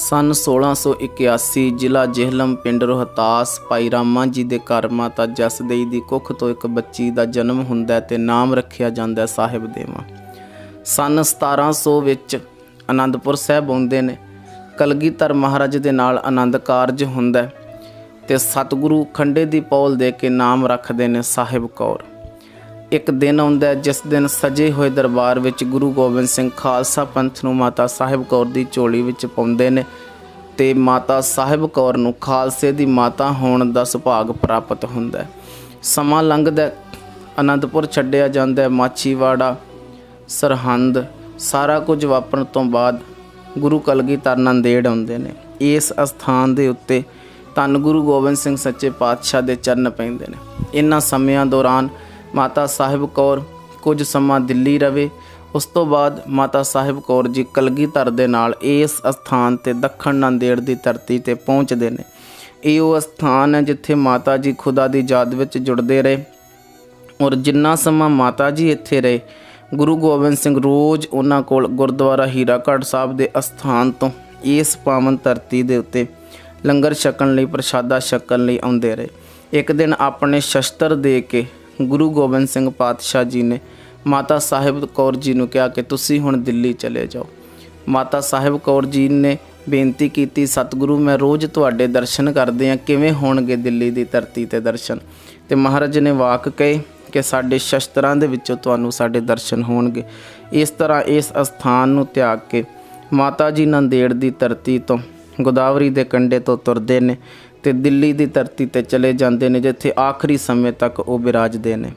ਸਨ 1681 ਜ਼ਿਲ੍ਹਾ ਜੇਹਲਮ ਪਿੰਡ ਰੋਹਤਾਸ। ਭਾਈ ਰਾਮਾ ਜੀ ਦੇ ਘਰ ਮਾਤਾ ਜਸਦੇਈ ਦੀ ਕੁੱਖ ਤੋਂ ਇੱਕ ਬੱਚੀ ਦਾ ਜਨਮ ਹੁੰਦਾ ਹੈ ਤੇ ਨਾਮ ਰੱਖਿਆ ਜਾਂਦਾ ਹੈ ਸਾਹਿਬ ਦੇਵਾ। ਸਨ 1700 ਵਿੱਚ ਆਨੰਦਪੁਰ ਸਾਹਿਬ ਆਉਂਦੇ ਨੇ। ਕਲਗੀਧਰ ਮਹਾਰਾਜ ਦੇ ਨਾਲ ਆਨੰਦ ਕਾਰਜ ਹੁੰਦਾ ਹੈ ਤੇ ਸਤਿਗੁਰੂ ਖੰਡੇ ਦੀ ਪੌਲ ਦੇ ਕੇ ਨਾਮ ਰੱਖਦੇ ਨੇ ਸਾਹਿਬ ਕੌਰ। ਇੱਕ ਦਿਨ ਆਉਂਦਾ ਜਿਸ ਦਿਨ ਸਜੇ ਹੋਏ ਦਰਬਾਰ ਵਿੱਚ ਗੁਰੂ ਗੋਬਿੰਦ ਸਿੰਘ ਖਾਲਸਾ ਪੰਥ ਨੂੰ ਮਾਤਾ ਸਾਹਿਬ ਕੌਰ ਦੀ ਝੋਲੀ ਵਿੱਚ ਪਾਉਂਦੇ ਨੇ ਤੇ ਮਾਤਾ ਸਾਹਿਬ ਕੌਰ ਨੂੰ ਖਾਲਸੇ ਦੀ ਮਾਤਾ ਹੋਣ ਦਾ ਸੁਭਾਗ ਪ੍ਰਾਪਤ ਹੁੰਦਾ ਸਮਾਂ ਲੰਘਦਾ ਅਨੰਦਪੁਰ ਛੱਡਿਆ ਜਾਂਦਾ ਹੈ, ਮਾਛੀਵਾੜਾ, ਸਰਹੰਦ, ਸਾਰਾ ਕੁਝ ਵਾਪਰਨ ਤੋਂ ਬਾਅਦ ਗੁਰੂ ਕਲਗੀਧਰ ਨੰਦੇੜ ਆਉਂਦੇ ਨੇ। ਇਸ ਅਸਥਾਨ ਦੇ ਉੱਤੇ ਧੰਨ ਗੁਰੂ ਗੋਬਿੰਦ ਸਿੰਘ ਸੱਚੇ ਪਾਤਸ਼ਾਹ ਦੇ ਚਰਨ ਪੈਂਦੇ ਨੇ। ਇਹਨਾਂ ਸਮਿਆਂ ਦੌਰਾਨ ਮਾਤਾ ਸਾਹਿਬ ਕੌਰ ਕੁਝ ਸਮਾਂ ਦਿੱਲੀ ਰਵੇ। ਉਸ ਤੋਂ ਬਾਅਦ ਮਾਤਾ ਸਾਹਿਬ ਕੌਰ ਜੀ ਕਲਗੀਧਰ ਦੇ ਨਾਲ ਇਸ ਅਸਥਾਨ ਤੇ ਦੱਖਣ ਨਾਂਦੇੜ ਦੀ ਧਰਤੀ ਤੇ ਪਹੁੰਚਦੇ ਨੇ। ਇਹ ਉਹ ਅਸਥਾਨ ਹੈ ਜਿੱਥੇ ਮਾਤਾ ਜੀ ਖੁਦਾ ਦੀ ਯਾਦ ਵਿੱਚ ਜੁੜਦੇ ਰਹੇ ਔਰ ਜਿੰਨਾ ਸਮਾਂ ਮਾਤਾ ਜੀ ਇੱਥੇ ਰਹੇ, ਗੁਰੂ ਗੋਬਿੰਦ ਸਿੰਘ ਰੋਜ਼ ਉਹਨਾਂ ਕੋਲ ਗੁਰਦੁਆਰਾ ਹੀਰਾਗੜ੍ਹ ਸਾਹਿਬ ਦੇ ਅਸਥਾਨ ਤੋਂ ਇਸ ਪਾਵਨ ਧਰਤੀ ਦੇ ਉੱਤੇ ਲੰਗਰ ਛਕਣ ਲਈ, ਪ੍ਰਸ਼ਾਦਾ ਛਕਣ ਲਈ ਆਉਂਦੇ ਰਹੇ। ਇੱਕ ਦਿਨ ਆਪਣੇ ਸ਼ਸਤਰ ਦੇ ਕੇ ਗੁਰੂ ਗੋਬਿੰਦ ਸਿੰਘ ਪਾਤਸ਼ਾਹ ਜੀ ਨੇ ਮਾਤਾ ਸਾਹਿਬ ਕੌਰ ਜੀ ਨੂੰ ਕਿਹਾ ਕਿ ਤੁਸੀਂ ਹੁਣ ਦਿੱਲੀ ਚਲੇ ਜਾਓ। ਮਾਤਾ ਸਾਹਿਬ ਕੌਰ ਜੀ ਨੇ ਬੇਨਤੀ ਕੀਤੀ, ਸਤਿਗੁਰੂ, ਮੈਂ ਰੋਜ਼ ਤੁਹਾਡੇ ਦਰਸ਼ਨ ਕਰਦੇ ਆ ਕਿਵੇਂ ਹੋਣਗੇ ਦਿੱਲੀ ਦੀ ਧਰਤੀ ਤੇ ਦਰਸ਼ਨ? ਤੇ ਮਹਾਰਾਜ ਨੇ ਵਾਕ ਕਹੇ ਕਿ ਸਾਡੇ ਸ਼ਸਤਰਾਂ ਦੇ ਵਿੱਚੋਂ ਤੁਹਾਨੂੰ ਸਾਡੇ ਦਰਸ਼ਨ ਹੋਣਗੇ। ਇਸ ਤਰ੍ਹਾਂ ਇਸ ਅਸਥਾਨ ਨੂੰ ਤਿਆਗ ਕੇ ਮਾਤਾ ਜੀ ਨੰਦੇੜ ਦੀ ਧਰਤੀ ਤੋਂ ਗੋਦਾਵਰੀ ਦੇ ਕੰਢੇ ਤੋਂ ਤੁਰਦੇ ਨੇ ਤੇ ਦਿੱਲੀ ਦੀ ਧਰਤੀ ਤੇ ਚਲੇ ਜਾਂਦੇ ਨੇ, ਜਿੱਥੇ ਆਖਰੀ ਸਮੇਂ ਤੱਕ ਉਹ ਬਿਰਾਜਦੇ ਨੇ।